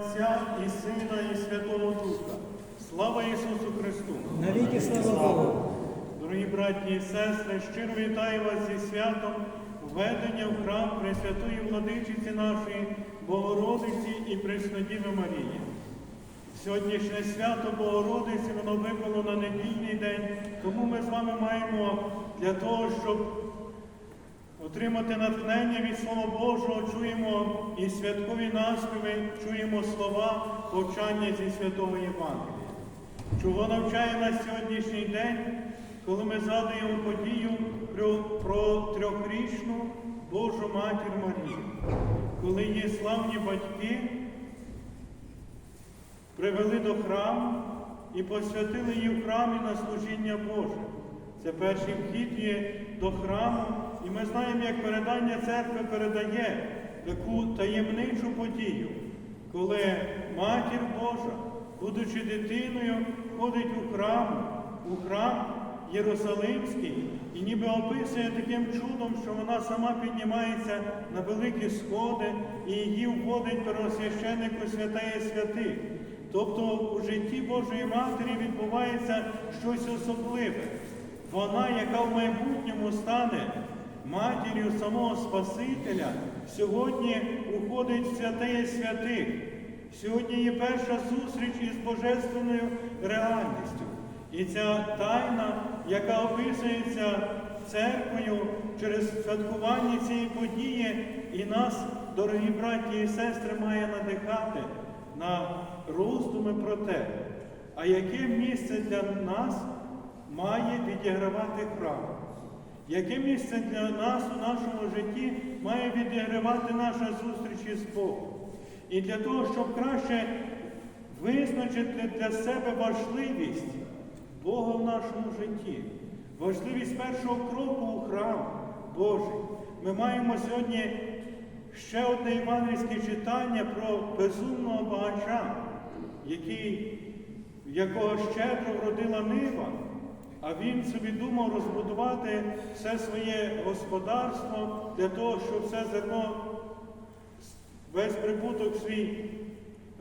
Отця і Сина, і Святого Духа. Слава Ісусу Христу! Навіки слава Богу. Дорогі браті і сестри, щиро вітаю вас зі святом введення в храм Пресвятої Владичиці нашої, Богородиці і Преснодіви Марії. Сьогоднішнє свято Богородиці, воно випало на недільний день, тому ми з вами маємо для того, щоб отримати натхнення від Слова Божого, чуємо і святкові наспіви, чуємо слова повчання зі святого Євангелія. Чого навчає нас сьогоднішній день, коли ми згадуємо подію про, трьохрічну Божу Матір Марію, коли її славні батьки привели до храму і посвятили її в храмі на служіння Боже. Це перший вхід є до храму, і ми знаємо, як передання церкви передає таку таємничу подію, коли Матір Божа, будучи дитиною, ходить у храм, у храм Єрусалимський і ніби описує таким чудом, що вона сама піднімається на великі сходи і її вводить первосвященник у святеє святих. Тобто у житті Божої Матері відбувається щось особливе. Вона, яка в майбутньому стане матір'ю самого Спасителя, сьогодні уходить в святеє святих. Сьогодні є перша зустріч із Божественною реальністю. І ця тайна, яка описується церквою через святкування цієї події, і нас, дорогі браті і сестри, має надихати на роздуми про те, а яке місце для нас має відігравати храм? Яке місце для нас у нашому житті має відігравати наша зустріч із Богом? І для того, щоб краще визначити для себе важливість Бога в нашому житті, важливість першого кроку у храм Божий, ми маємо сьогодні ще одне івангельське читання про безумного багача, який, якого щедро вродила нива, а він собі думав розбудувати все своє господарство для того, щоб все зерно, весь прибуток свій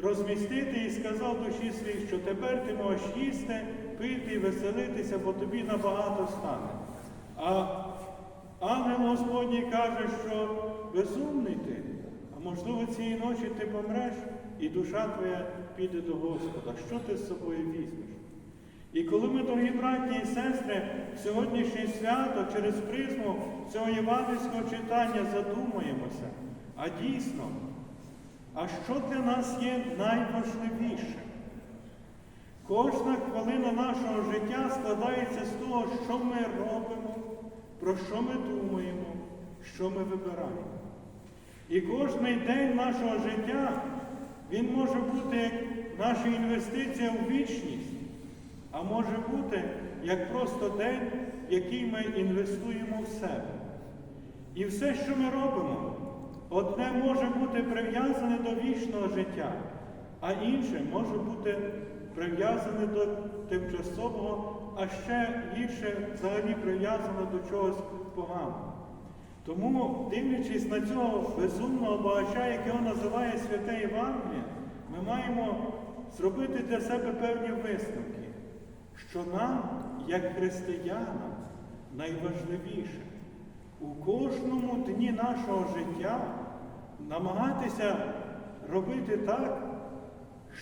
розмістити і сказав душі своїй, що тепер ти можеш їсти, пити веселитися, бо тобі набагато стане. А ангел Господній каже, що безумний ти, а можливо цієї ночі ти помреш, і душа твоя піде до Господа. Що ти з собою візьмеш? І коли ми, дорогі браті і сестри, сьогоднішнє свято через призму цього євангельського читання задумаємося, а дійсно, а що для нас є найважливіше? Кожна хвилина нашого життя складається з того, що ми робимо, про що ми думаємо, що ми вибираємо. І кожний день нашого життя, він може бути як наша інвестиція у вічність, а може бути як просто день, який ми інвестуємо в себе. І все, що ми робимо, одне може бути прив'язане до вічного життя, а інше може бути прив'язане до тимчасового, а ще гірше взагалі прив'язане до чогось поганого. Тому, дивлячись на цього безумного багача, якого називає Святе Євангеліє, ми маємо зробити для себе певні висновки, що нам, як християнам, найважливіше у кожному дні нашого життя намагатися робити так,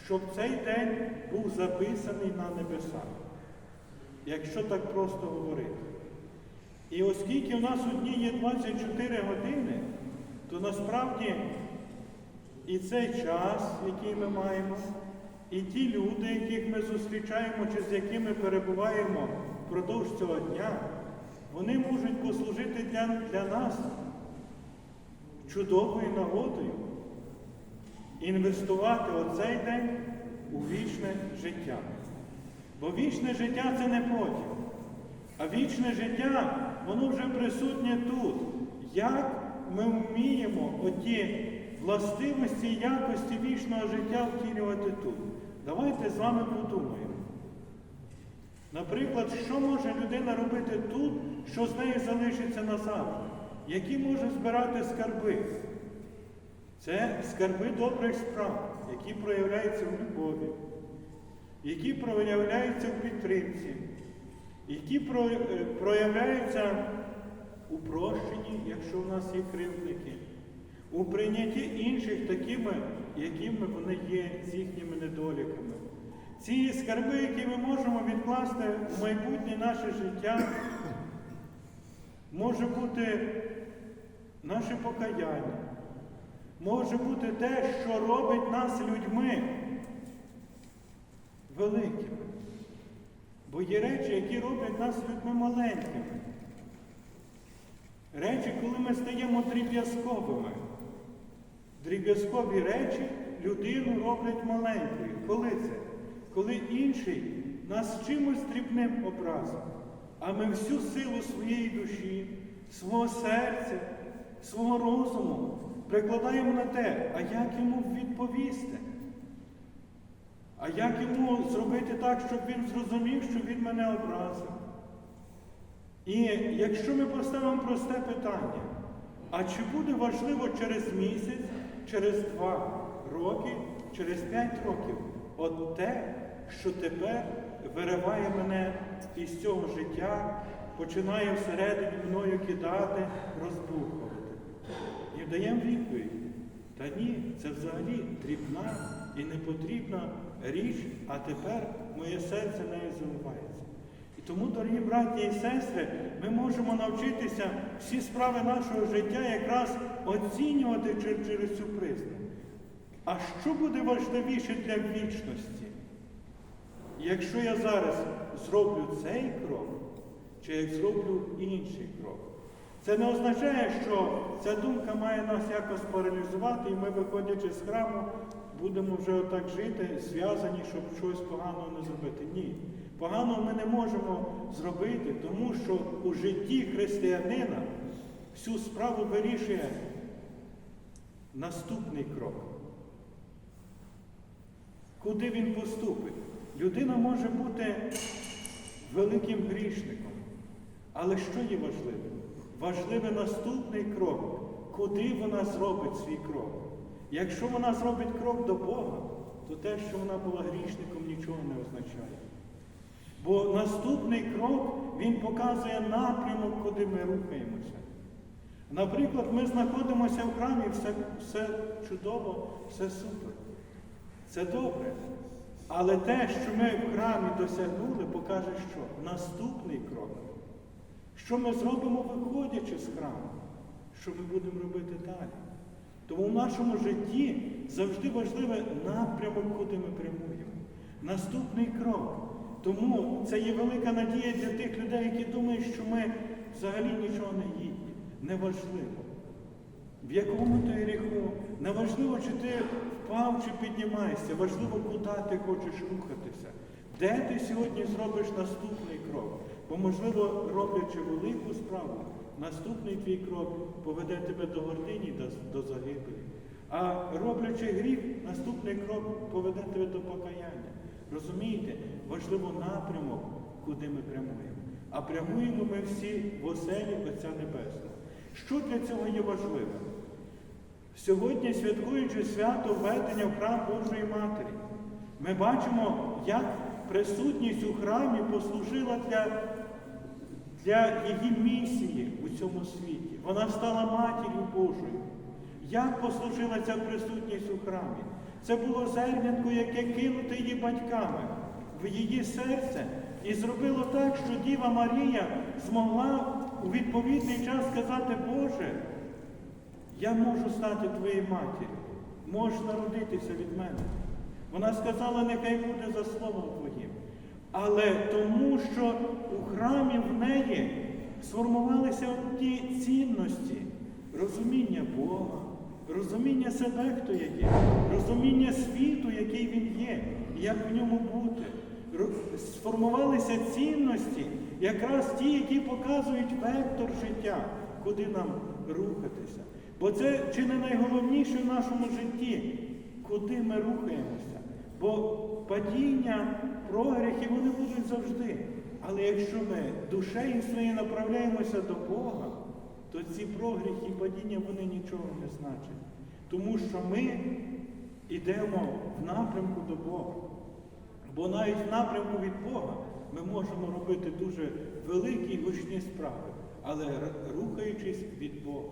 щоб цей день був записаний на небесах, якщо так просто говорити. І оскільки в нас у дні є 24 години, то насправді і цей час, який ми маємо, і ті люди, яких ми зустрічаємо чи з якими перебуваємо впродовж цього дня, вони можуть послужити для, для нас чудовою нагодою інвестувати оцей день у вічне життя. Бо вічне життя це не потім. А вічне життя, воно вже присутнє тут. Як ми вміємо оті властивості і якості вічного життя втілювати тут? Давайте з вами подумаємо. Наприклад, що може людина робити тут, що з нею залишиться назавжди? Які може збирати скарби? Це скарби добрих справ. які проявляються в любові, які проявляються в підтримці, які е, проявляються у прощенні, якщо в нас є кривдники, у прийнятті інших такими, якими вони є з їхніми недоліками. Ці скарби, які ми можемо відкласти в майбутнє наше життя, може бути наше покаяння, може бути те, що робить нас людьми великими. Бо є речі, які роблять нас людьми маленькими. Речі, коли ми стаємо дріб'язковими. Дріб'язкові речі людину роблять маленькою. Коли це? Коли інший нас чимось дрібним образив, а ми всю силу своєї душі, свого серця, свого розуму прикладаємо на те, а як йому відповісти? А як йому зробити так, щоб він зрозумів, що він мене образив? І якщо ми поставимо просте питання, а чи буде важливо через місяць, через два роки, через п'ять років от те, що тепер вириває мене із цього життя, починає всередині мною кидати, розбухувати? І даємо відповідь. Та ні, це взагалі дрібна і непотрібна річ, а тепер моє серце нею заливається. І тому, дорогі браті і сестри, ми можемо навчитися всі справи нашого життя якраз оцінювати через цю призму. А що буде важливіше для вічності? Якщо я зараз зроблю цей крок, чи як зроблю інший крок? Це не означає, що ця думка має нас якось паралізувати, і ми, виходячи з храму, будемо вже отак жити, зв'язані, щоб щось поганого не зробити. Ні. Поганого ми не можемо зробити, тому що у житті християнина всю справу вирішує наступний крок. Куди він поступить? Людина може бути великим грішником. Але що є важливим? Важливий наступний крок, куди вона зробить свій крок. Якщо вона зробить крок до Бога, то те, що вона була грішником, нічого не означає. Бо наступний крок, він показує напрямок, куди ми рухаємося. Наприклад, ми знаходимося в храмі, все, все чудово, все супер. Це добре. Але те, що ми в храмі досягнули, покаже, що наступний крок. Що ми зробимо, виходячи з храму? Що ми будемо робити далі? Тому в нашому житті завжди важливий напрямок, куди ми прямуємо. Наступний крок. Тому це є велика надія для тих людей, які думають, що ми взагалі нічого не гідні. Неважливо. В якому ти гріху? Неважливо, чи ти впав, чи піднімаєшся, важливо, куди ти хочеш рухатися. Де ти сьогодні зробиш наступний крок? Бо, можливо, роблячи велику справу, наступний твій крок поведе тебе до гордині, до загибелі. А роблячи гріх, наступний крок поведе тебе до покаяння. Розумієте, важливо напрямок, куди ми прямуємо. А прямуємо ми всі в оселі Отця Небесного. Що для цього є важливим? Сьогодні, святкуючи свято введення в храм Божої Матері, ми бачимо, як присутність у храмі послужила для, для її місії у цьому світі. Вона стала матір'ю Божою. Як послужила ця присутність у храмі? Це було зернятко, яке кинуте її батьками в її серце і зробило так, що Діва Марія змогла у відповідний час сказати, Боже, я можу стати твоєю матір'ю, можеш народитися від мене. Вона сказала, нехай буде за словом Твоїм. Але тому, що у храмі в неї сформувалися ті цінності, розуміння Бога, розуміння себе, хто я є, розуміння світу, який він є, як в ньому бути. Сформувалися цінності, якраз ті, які показують вектор життя, куди нам рухатися. Бо це чи не найголовніше в нашому житті, куди ми рухаємося. Бо падіння, прогріхи, вони будуть завжди. Але якщо ми душею своєю направляємося до Бога, то ці прогріхи і падіння вони нічого не значать. Тому що ми йдемо в напрямку до Бога. Бо навіть в напрямку від Бога ми можемо робити дуже великі гучні справи, але рухаючись від Бога.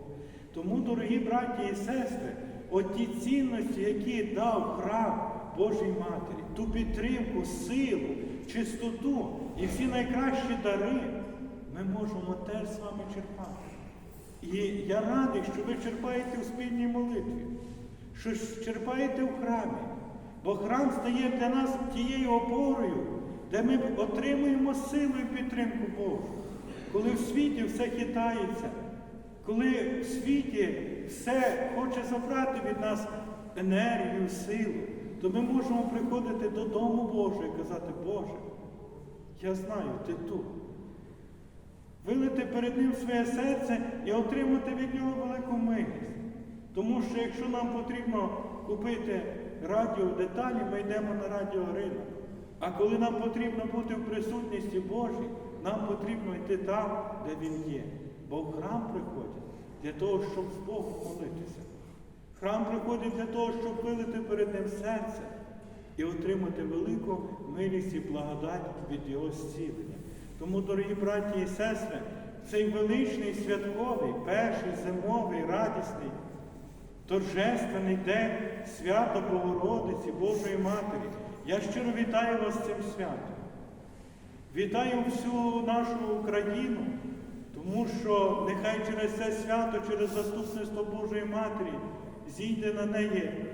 Тому, дорогі браті і сестри, от ті цінності, які дав храм Божій Матері, ту підтримку, силу, чистоту і всі найкращі дари, ми можемо теж з вами черпати. І я радий, що ви черпаєте у спільній молитві, що черпаєте в храмі. Бо храм стає для нас тією опорою, де ми отримуємо силу і підтримку Божу. Коли в світі все хитається, коли в світі все хоче забрати від нас енергію, силу, то ми можемо приходити додому Божого і казати, Боже, я знаю, ти тут. Вилити перед Ним своє серце і отримати від нього велику милість. Тому що якщо нам потрібно купити радіодеталі, ми йдемо на радіоринок. А коли нам потрібно бути в присутності Божій, нам потрібно йти там, де Він є. Бо в храм приходять для того, щоб з Богом молитися. Храм приходить для того, щоб вилити перед Ним серце і отримати велику милість і благодать від Його зцілення. Тому, дорогі браті і сестри, цей величний святковий, перший зимовий, радісний, торжественний день свята Богородиці Божої Матері. Я щиро вітаю вас з цим святом. Вітаю всю нашу Україну, тому що нехай через це свято, через заступництво Божої Матері зійде на неї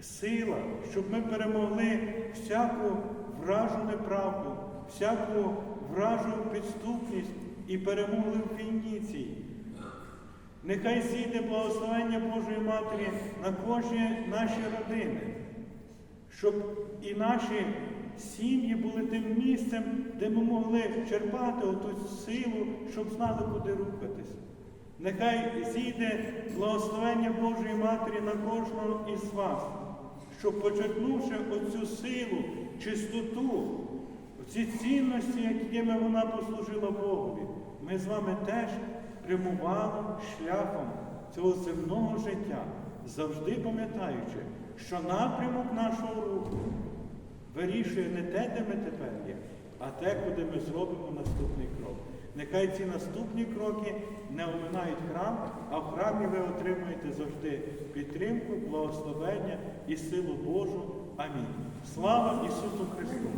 сила, щоб ми перемогли всяку вражу неправду, всяку вражу підступність і перемогли в війні. Нехай зійде благословення Божої Матері на кожні наші родини, щоб і наші сім'ї були тим місцем, де ми могли черпати оту силу, щоб знали, куди рухатися. Нехай зійде благословення Божої Матері на кожного із вас, щоб почерпнувши оцю силу, чистоту, ці цінності, якими вона послужила Богові, ми з вами теж прямували шляхом цього земного життя, завжди пам'ятаючи, що напрямок нашого руху вирішує не те, де ми тепер є, а те, куди ми зробимо наступний крок. Нехай ці наступні кроки не оминають храм, а в храмі ви отримуєте завжди підтримку, благословення і силу Божу. Амінь. Слава Ісусу Христу!